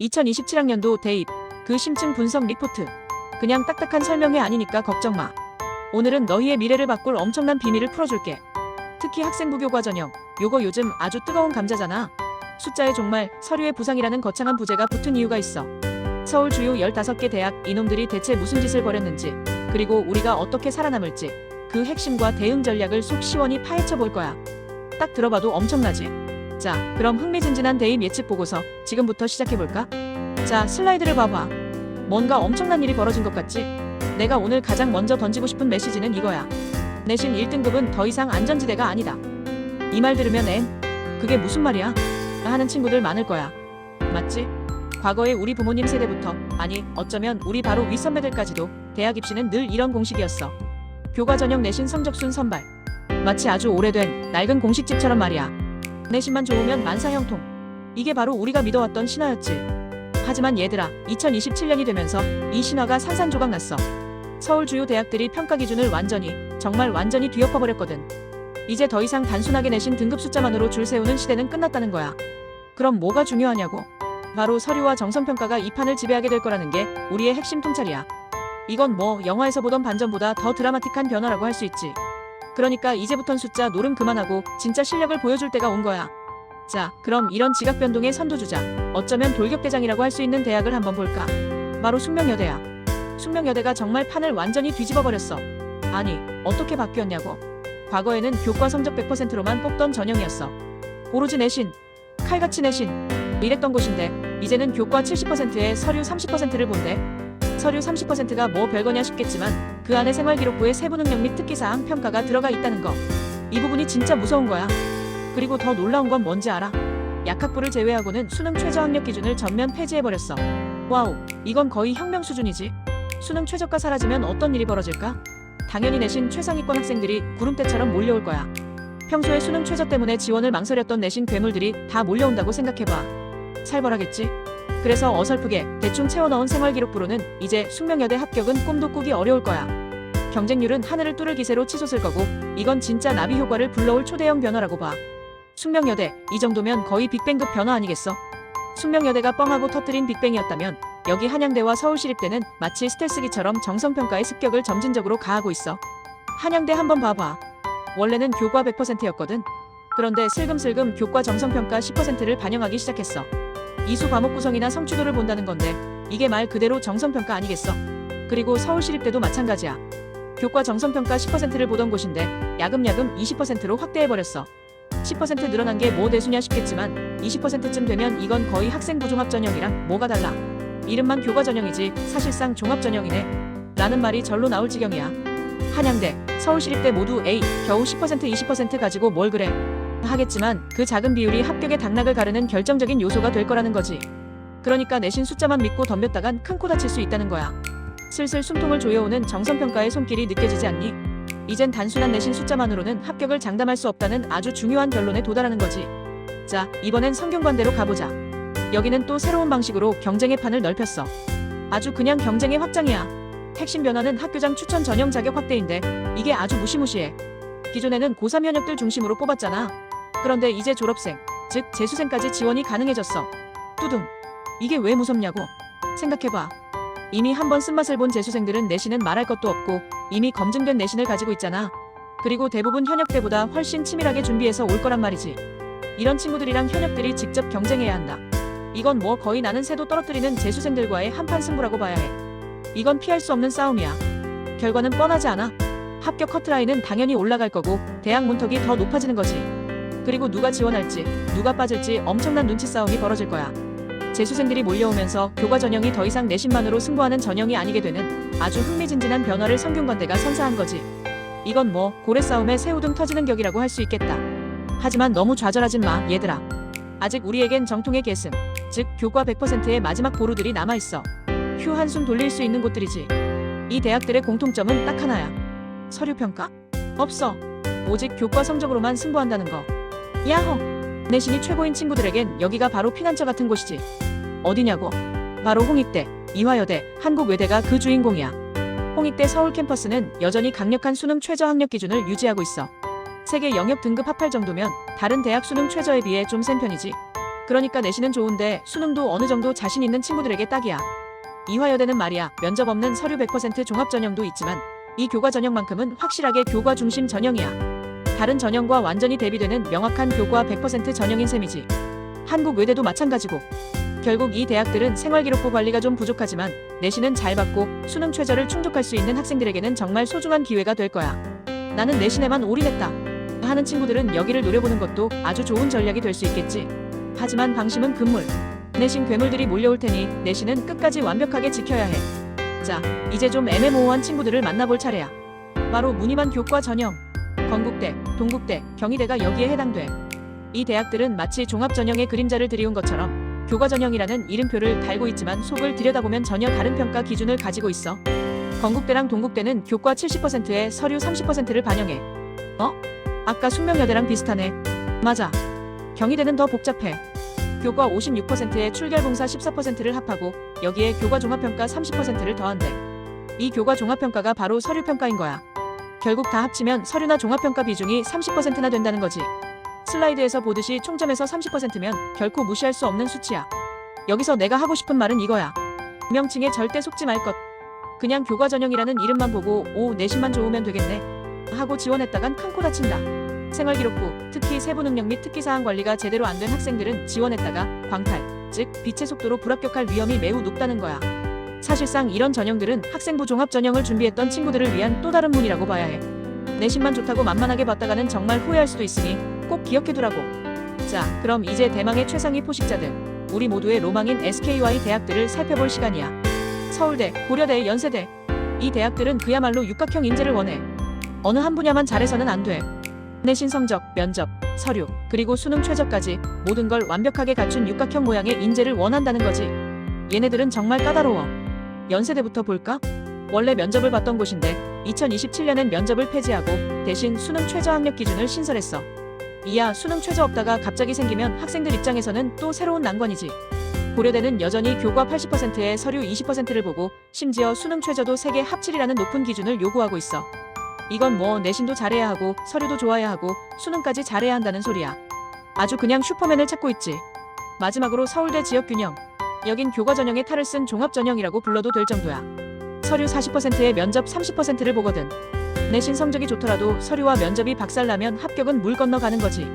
2027학년도 대입 그 심층 분석 리포트 그냥 딱딱한 설명회 아니니까 걱정 마. 오늘은 너희의 미래를 바꿀 엄청난 비밀을 풀어줄게. 특히 학생부 교과 전형 요거 요즘 아주 뜨거운 감자잖아. 숫자의 종말 서류의 부상이라는 거창한 부제가 붙은 이유가 있어. 서울 주요 15개 대학 이놈들이 대체 무슨 짓을 벌였는지 그리고 우리가 어떻게 살아남을지 그 핵심과 대응 전략을 속 시원히 파헤쳐 볼 거야. 딱 들어봐도 엄청나지. 자, 그럼 흥미진진한 대입 예측 보고서 지금부터 시작해볼까? 자, 슬라이드를 봐봐. 뭔가 엄청난 일이 벌어진 것 같지? 내가 오늘 가장 먼저 던지고 싶은 메시지는 이거야. 내신 1등급은 더 이상 안전지대가 아니다. 이 말 들으면 엠, 그게 무슨 말이야? 하는 친구들 많을 거야. 맞지? 과거에 우리 부모님 세대부터, 아니, 어쩌면 우리 바로 윗선배들까지도 대학 입시는 늘 이런 공식이었어. 교과 전형 내신 성적순 선발. 마치 아주 오래된 낡은 공식집처럼 말이야. 내신만 좋으면 만사형통. 이게 바로 우리가 믿어왔던 신화였지. 하지만 얘들아, 2027년이 되면서 이 신화가 산산조각 났어. 서울 주요 대학들이 평가 기준을 완전히, 정말 완전히 뒤엎어버렸거든. 이제 더 이상 단순하게 내신 등급 숫자만으로 줄 세우는 시대는 끝났다는 거야. 그럼 뭐가 중요하냐고? 바로 서류와 정성평가가 이 판을 지배하게 될 거라는 게 우리의 핵심 통찰이야. 이건 뭐 영화에서 보던 반전보다 더 드라마틱한 변화라고 할 수 있지. 그러니까 이제부턴 숫자 노름 그만하고 진짜 실력을 보여줄 때가 온 거야. 자, 그럼 이런 지각 변동의 선두주자, 어쩌면 돌격대장이라고 할 수 있는 대학을 한번 볼까? 바로 숙명여대야. 숙명여대가 정말 판을 완전히 뒤집어 버렸어. 아니, 어떻게 바뀌었냐고. 과거에는 교과 성적 100%로만 뽑던 전형이었어. 오로지 내신, 칼같이 내신, 이랬던 곳인데, 이제는 교과 70%에 서류 30%를 본대. 서류 30%가 뭐 별거냐 싶겠지만 그 안에 생활기록부의 세부 능력 및 특기사항 평가가 들어가 있다는 거. 이 부분이 진짜 무서운 거야. 그리고 더 놀라운 건 뭔지 알아? 약학부를 제외하고는 수능 최저 학력 기준을 전면 폐지해버렸어. 와우, 이건 거의 혁명 수준이지. 수능 최저가 사라지면 어떤 일이 벌어질까? 당연히 내신 최상위권 학생들이 구름대처럼 몰려올 거야. 평소에 수능 최저 때문에 지원을 망설였던 내신 괴물들이 다 몰려온다고 생각해봐. 살벌하겠지? 그래서 어설프게 대충 채워 넣은 생활 기록부로는 이제 숙명여대 합격은 꿈도 꾸기 어려울 거야. 경쟁률은 하늘을 뚫을 기세로 치솟을 거고 이건 진짜 나비 효과를 불러올 초대형 변화라고 봐. 숙명여대 이 정도면 거의 빅뱅급 변화 아니겠어? 숙명여대가 뻥하고 터트린 빅뱅이었다면 여기 한양대와 서울시립대는 마치 스텔스기처럼 정성평가의 습격을 점진적으로 가하고 있어. 한양대 한번 봐봐. 원래는 교과 100%였거든. 그런데 슬금슬금 교과 정성평가 10%를 반영하기 시작했어. 이수 과목 구성이나 성취도를 본다는 건데 이게 말 그대로 정성평가 아니겠어? 그리고 서울시립대도 마찬가지야. 교과 정성평가 10%를 보던 곳인데 야금야금 20%로 확대해버렸어. 10% 늘어난 게 뭐 대수냐 싶겠지만 20%쯤 되면 이건 거의 학생부 종합전형이랑 뭐가 달라. 이름만 교과 전형이지 사실상 종합전형이네. 라는 말이 절로 나올 지경이야. 한양대, 서울시립대 모두 A, 겨우 10% 20% 가지고 뭘 그래. 하겠지만 그 작은 비율이 합격의 당락을 가르는 결정적인 요소가 될 거라는 거지. 그러니까 내신 숫자만 믿고 덤볐다간 큰 코 다칠 수 있다는 거야. 슬슬 숨통을 조여오는 정성평가의 손길이 느껴지지 않니? 이젠 단순한 내신 숫자만으로는 합격을 장담할 수 없다는 아주 중요한 결론에 도달하는 거지. 자, 이번엔 성균관대로 가보자. 여기는 또 새로운 방식으로 경쟁의 판을 넓혔어. 아주 그냥 경쟁의 확장이야. 핵심 변화는 학교장 추천 전형 자격 확대인데 이게 아주 무시무시해. 기존에는 고3 현역들 중심으로 뽑았잖아. 그런데 이제 졸업생, 즉 재수생까지 지원이 가능해졌어. 뚜둥. 이게 왜 무섭냐고. 생각해봐. 이미 한 번 쓴맛을 본 재수생들은 내신은 말할 것도 없고 이미 검증된 내신을 가지고 있잖아. 그리고 대부분 현역 때보다 훨씬 치밀하게 준비해서 올 거란 말이지. 이런 친구들이랑 현역들이 직접 경쟁해야 한다. 이건 뭐 거의 나는 새도 떨어뜨리는 재수생들과의 한판 승부라고 봐야 해. 이건 피할 수 없는 싸움이야. 결과는 뻔하지 않아. 합격 커트라인은 당연히 올라갈 거고 대학 문턱이 더 높아지는 거지. 그리고 누가 지원할지, 누가 빠질지 엄청난 눈치 싸움이 벌어질 거야. 재수생들이 몰려오면서 교과 전형이 더 이상 내신만으로 승부하는 전형이 아니게 되는 아주 흥미진진한 변화를 성균관대가 선사한 거지. 이건 뭐 고래 싸움에 새우등 터지는 격이라고 할 수 있겠다. 하지만 너무 좌절하진 마, 얘들아. 아직 우리에겐 정통의 계승, 즉 교과 100%의 마지막 보루들이 남아 있어. 휴 한숨 돌릴 수 있는 곳들이지. 이 대학들의 공통점은 딱 하나야. 서류 평가? 없어. 오직 교과 성적으로만 승부한다는 거. 야호! 내신이 최고인 친구들에겐 여기가 바로 피난처 같은 곳이지. 어디냐고? 바로 홍익대, 이화여대, 한국외대가 그 주인공이야. 홍익대 서울 캠퍼스는 여전히 강력한 수능 최저 학력 기준을 유지하고 있어. 세계 영역 등급 합할 정도면 다른 대학 수능 최저에 비해 좀 센 편이지. 그러니까 내신은 좋은데 수능도 어느 정도 자신 있는 친구들에게 딱이야. 이화여대는 말이야 면접 없는 서류 100% 종합 전형도 있지만 이 교과 전형만큼은 확실하게 교과 중심 전형이야. 다른 전형과 완전히 대비되는 명확한 교과 100% 전형인 셈이지. 한국 의대도 마찬가지고. 결국 이 대학들은 생활기록부 관리가 좀 부족하지만 내신은 잘 받고 수능 최저를 충족할 수 있는 학생들에게는 정말 소중한 기회가 될 거야. 나는 내신에만 올인했다. 하는 친구들은 여기를 노려보는 것도 아주 좋은 전략이 될 수 있겠지. 하지만 방심은 금물. 내신 괴물들이 몰려올 테니 내신은 끝까지 완벽하게 지켜야 해. 자, 이제 좀 애매모호한 친구들을 만나볼 차례야. 바로 무늬만 교과 전형. 건국대, 동국대, 경희대가 여기에 해당돼. 이 대학들은 마치 종합 전형의 그림자를 들이운 것처럼 교과 전형이라는 이름표를 달고 있지만 속을 들여다보면 전혀 다른 평가 기준을 가지고 있어. 건국대랑 동국대는 교과 70%에 서류 30%를 반영해. 어? 아까 숙명여대랑 비슷하네. 맞아. 경희대는 더 복잡해. 교과 56%에 출결봉사 14%를 합하고 여기에 교과 종합평가 30%를 더한대. 이 교과 종합평가가 바로 서류평가인 거야. 결국 다 합치면 서류나 종합평가 비중이 30%나 된다는 거지. 슬라이드에서 보듯이 총점에서 30%면 결코 무시할 수 없는 수치야. 여기서 내가 하고 싶은 말은 이거야. 명칭에 절대 속지 말 것. 그냥 교과 전형이라는 이름만 보고 오 내신만 좋으면 되겠네 하고 지원했다간 큰코 다친다. 생활기록부, 특히 세부 능력 및 특기사항 관리가 제대로 안 된 학생들은 지원했다가 광탈, 즉 빛의 속도로 불합격할 위험이 매우 높다는 거야. 사실상 이런 전형들은 학생부 종합 전형을 준비했던 친구들을 위한 또 다른 문이라고 봐야 해. 내신만 좋다고 만만하게 봤다가는 정말 후회할 수도 있으니 꼭 기억해두라고. 자, 그럼 이제 대망의 최상위 포식자들, 우리 모두의 로망인 SKY 대학들을 살펴볼 시간이야. 서울대, 고려대, 연세대. 이 대학들은 그야말로 육각형 인재를 원해. 어느 한 분야만 잘해서는 안 돼. 내신 성적, 면접, 서류, 그리고 수능 최저까지 모든 걸 완벽하게 갖춘 육각형 모양의 인재를 원한다는 거지. 얘네들은 정말 까다로워. 연세대부터 볼까? 원래 면접을 봤던 곳인데 2027년엔 면접을 폐지하고 대신 수능 최저 학력 기준을 신설했어. 이야 수능 최저 없다가 갑자기 생기면 학생들 입장에서는 또 새로운 난관이지. 고려대는 여전히 교과 80%에 서류 20%를 보고 심지어 수능 최저도 3개 합칠이라는 높은 기준을 요구하고 있어. 이건 뭐 내신도 잘해야 하고 서류도 좋아야 하고 수능까지 잘해야 한다는 소리야. 아주 그냥 슈퍼맨을 찾고 있지. 마지막으로 서울대 지역균형. 여긴 교과 전형에 탈을 쓴 종합 전형이라고 불러도 될 정도야. 서류 40%에 면접 30%를 보거든. 내신 성적이 좋더라도 서류와 면접이 박살나면 합격은 물 건너 가는 거지.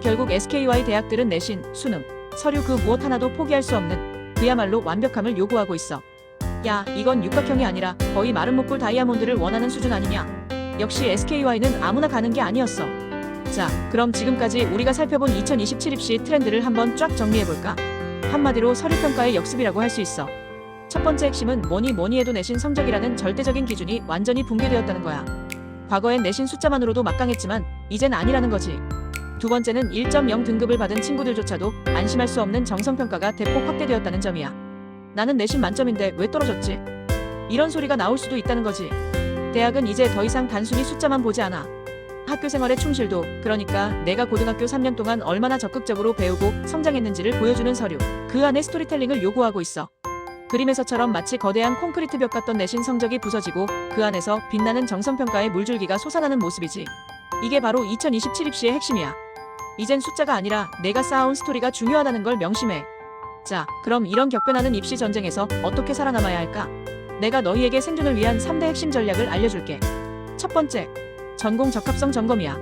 결국 SKY 대학들은 내신, 수능, 서류 그 무엇 하나도 포기할 수 없는 그야말로 완벽함을 요구하고 있어. 야, 이건 육각형이 아니라 거의 마른 목골 다이아몬드를 원하는 수준 아니냐? 역시 SKY는 아무나 가는 게 아니었어. 자, 그럼 지금까지 우리가 살펴본 2027 입시 트렌드를 한번 쫙 정리해볼까? 한마디로 서류 평가의 역습이라고 할 수 있어. 첫 번째 핵심은 뭐니 뭐니 해도 내신 성적이라는 절대적인 기준이 완전히 붕괴되었다는 거야. 과거엔 내신 숫자만으로도 막강했지만 이젠 아니라는 거지. 두 번째는 1.0 등급을 받은 친구들조차도 안심할 수 없는 정성평가가 대폭 확대되었다는 점이야. 나는 내신 만점인데 왜 떨어졌지? 이런 소리가 나올 수도 있다는 거지. 대학은 이제 더 이상 단순히 숫자만 보지 않아. 학교 생활의 충실도, 그러니까 내가 고등학교 3년 동안 얼마나 적극적으로 배우고 성장했는지를 보여주는 서류, 그 안에 스토리텔링을 요구하고 있어. 그림에서처럼 마치 거대한 콘크리트 벽 같던 내신 성적이 부서지고 그 안에서 빛나는 정성평가의 물줄기가 솟아나는 모습이지. 이게 바로 2027 입시의 핵심이야. 이젠 숫자가 아니라 내가 쌓아온 스토리가 중요하다는 걸 명심해. 자, 그럼 이런 격변하는 입시 전쟁에서 어떻게 살아남아야 할까? 내가 너희에게 생존을 위한 3대 핵심 전략을 알려줄게. 첫 번째, 전공 적합성 점검이야.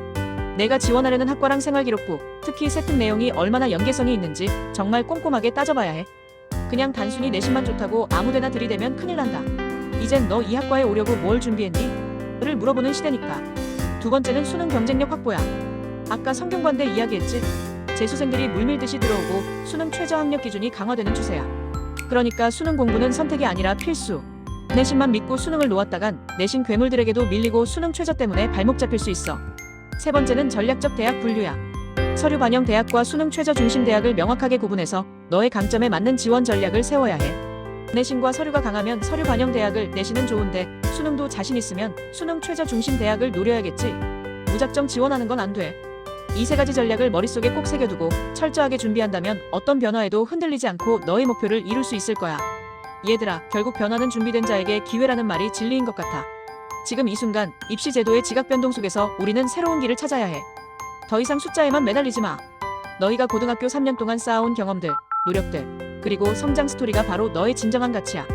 내가 지원하려는 학과랑 생활기록부, 특히 세특 내용이 얼마나 연계성이 있는지 정말 꼼꼼하게 따져봐야 해. 그냥 단순히 내신만 좋다고 아무데나 들이대면 큰일 난다. 이젠 너 이 학과에 오려고 뭘 준비했니? 를 물어보는 시대니까. 두 번째는 수능 경쟁력 확보야. 아까 성균관대 이야기했지? 재수생들이 물밀듯이 들어오고 수능 최저 학력 기준이 강화되는 추세야. 그러니까 수능 공부는 선택이 아니라 필수. 내신만 믿고 수능을 놓았다간 내신 괴물들에게도 밀리고 수능 최저 때문에 발목 잡힐 수 있어. 세 번째는 전략적 대학 분류야. 서류 반영 대학과 수능 최저 중심 대학을 명확하게 구분해서 너의 강점에 맞는 지원 전략을 세워야 해. 내신과 서류가 강하면 서류 반영 대학을 내신은 좋은데 수능도 자신 있으면 수능 최저 중심 대학을 노려야겠지. 무작정 지원하는 건 안 돼. 이 세 가지 전략을 머릿속에 꼭 새겨두고 철저하게 준비한다면 어떤 변화에도 흔들리지 않고 너의 목표를 이룰 수 있을 거야. 얘들아, 결국 변화는 준비된 자에게 기회라는 말이 진리인 것 같아. 지금 이 순간 입시 제도의 지각 변동 속에서 우리는 새로운 길을 찾아야 해. 더 이상 숫자에만 매달리지 마. 너희가 고등학교 3년 동안 쌓아온 경험들, 노력들, 그리고 성장 스토리가 바로 너의 진정한 가치야.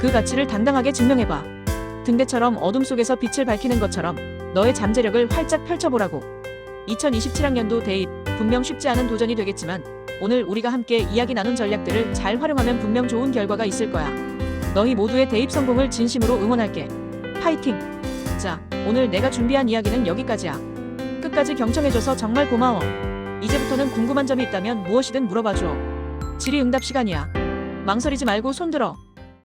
그 가치를 당당하게 증명해봐. 등대처럼 어둠 속에서 빛을 밝히는 것처럼 너의 잠재력을 활짝 펼쳐보라고. 2027학년도 대입, 분명 쉽지 않은 도전이 되겠지만 오늘 우리가 함께 이야기 나눈 전략들을 잘 활용하면 분명 좋은 결과가 있을 거야. 너희 모두의 대입 성공을 진심으로 응원할게. 파이팅! 자, 오늘 내가 준비한 이야기는 여기까지야. 끝까지 경청해줘서 정말 고마워. 이제부터는 궁금한 점이 있다면 무엇이든 물어봐줘. 질의응답 시간이야. 망설이지 말고 손들어.